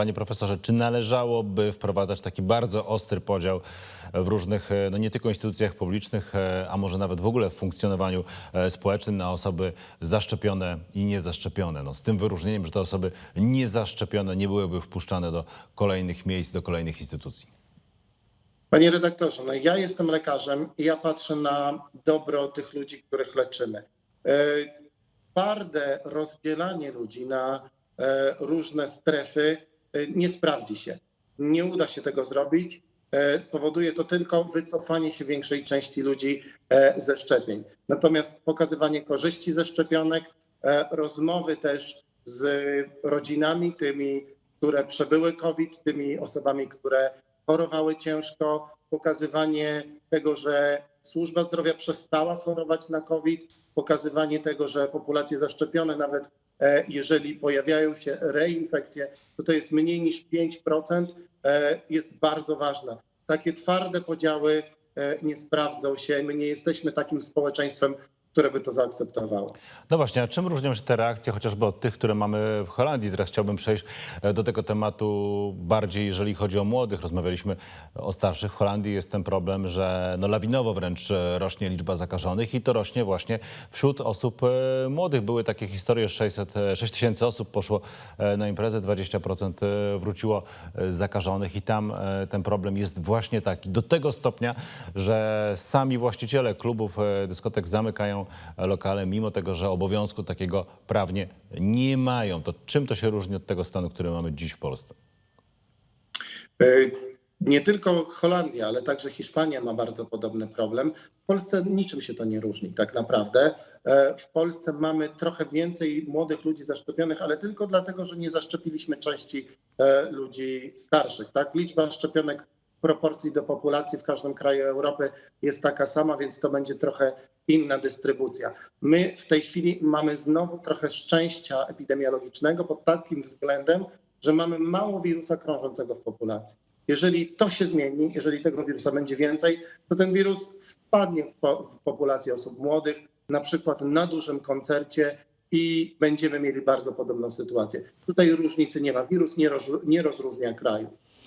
Panie profesorze, czy należałoby wprowadzać taki bardzo ostry podział w różnych, e, no nie tylko instytucjach publicznych, e, a może nawet w ogóle w funkcjonowaniu e, społecznym na osoby zaszczepione i niezaszczepione? No, z tym wyróżnieniem, że te osoby niezaszczepione nie byłyby wpuszczane do kolejnych miejsc, do kolejnych instytucji. Panie redaktorze, no ja jestem lekarzem i ja patrzę na dobro tych ludzi, których leczymy. Twarde rozdzielanie ludzi na różne strefy nie sprawdzi się. Nie uda się tego zrobić. E, Spowoduje to tylko wycofanie się większej części ludzi e, ze szczepień. Natomiast pokazywanie korzyści ze szczepionek, e, rozmowy też z rodzinami, tymi, które przebyły COVID, tymi osobami, które chorowały ciężko, pokazywanie tego, że służba zdrowia przestała chorować na COVID, pokazywanie tego, że populacje zaszczepione, nawet e, jeżeli pojawiają się reinfekcje, to to jest mniej niż 5%, e, jest bardzo ważne. Takie twarde podziały e, nie sprawdzą się. My nie jesteśmy takim społeczeństwem, które by to zaakceptowało. No właśnie, a czym różnią się te reakcje chociażby od tych, które mamy w Holandii? Teraz chciałbym przejść e, do tego tematu bardziej, jeżeli chodzi o młodych. Rozmawialiśmy o starszych. W Holandii jest ten problem, że no lawinowo wręcz e, rośnie liczba zakażonych i to rośnie właśnie wśród osób e, młodych. Były takie historie, 600, e, 6 tysięcy osób poszło na imprezę, 20% e, wróciło zakażonych i tam ten problem jest właśnie taki. Do tego stopnia, że sami właściciele klubów, dyskotek zamykają lokale, mimo tego, że obowiązku takiego prawnie nie mają. To czym to się różni od tego stanu, który mamy dziś w Polsce? E, Nie tylko Holandia, ale także Hiszpania ma bardzo podobny problem. W Polsce niczym się to nie różni tak naprawdę. E, W Polsce mamy trochę więcej młodych ludzi zaszczepionych, ale tylko dlatego, że nie zaszczepiliśmy części e, ludzi starszych. Tak? Liczba szczepionek proporcji do populacji w każdym kraju Europy jest taka sama, więc to będzie trochę inna dystrybucja. My w tej chwili mamy znowu trochę szczęścia epidemiologicznego pod takim względem, że mamy mało wirusa krążącego w populacji. Jeżeli to się zmieni, jeżeli tego wirusa będzie więcej, to ten wirus wpadnie w, po, w populację osób młodych, na przykład na dużym koncercie i będziemy mieli bardzo podobną sytuację. Tutaj różnicy nie ma. Wirus nie, roz, nie rozróżnia kraju.